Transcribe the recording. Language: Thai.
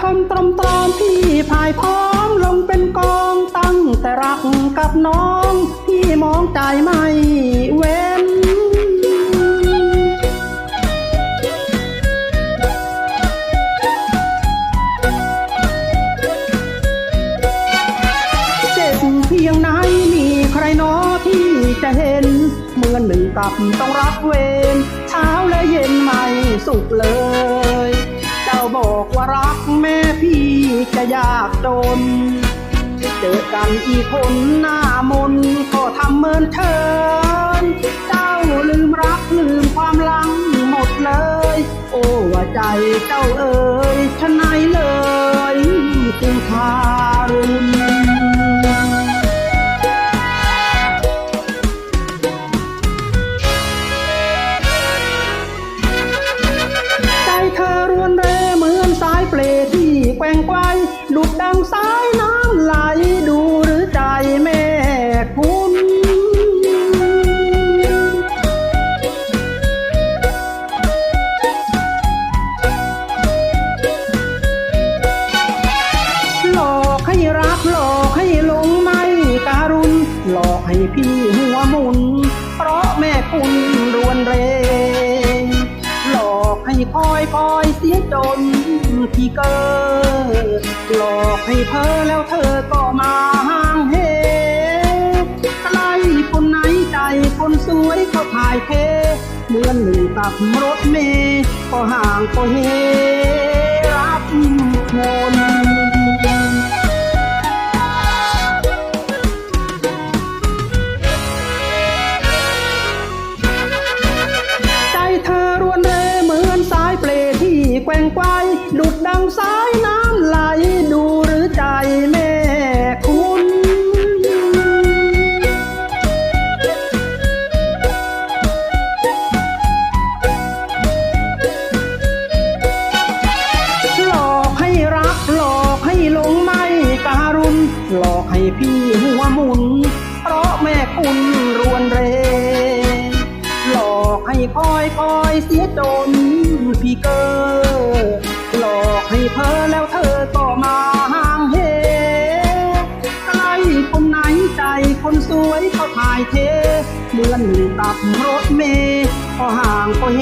พายพร้องลงเป็นกองตั้งแต่รักกับน้อง พี่มองใจไม่เว้น เจ็บเพียงไหนมีใครหนอที่จะเห็น เมือนหนึ่งกับต้องรับเวรเช้าและเย็นไม่สุขเลย บอกว่ารักแม่พี่จะยากจน เจอกันอีกคนหน้ามนก็ทำเหมือนเชิญเจ้าลืมรักลืมความหลังหมดเลย โอ้ว่าใจเจ้าเอ๋ยชะไหนเลย ดังสายน้ำไหลดูหรือใจแม่คุณหลอกให้รักหลอกให้หลงไม่การุณหลอกให้พี่หัวมุน เพราะแม่คุณรวนเรงหลอกให้คอยคอยเสียจน พี่เกอหลอกให้เพ้อแล้วเธอก็มาห่างเหใครคนไหนใจคนสวยเขาถ่ายเทเหมือนหนึ่งกับรถเมย์ก็ห่างก็เฮรับคนใจเธอรวนเรเหมือนสายเปลที่แกว่งไกว ดุดดังสายน้ำไหลดูหรือใจแม่คุณหลอกให้รักหลอกให้หลงไม่การุณหลอกให้พี่หัวมุน เพราะแม่คุณรวนเร หลอกให้คอยคอยเสียจนพี่เกอ คนสวยเขาถ่ายเทเหมือนตับรถเมย์พอห่างก็เฮ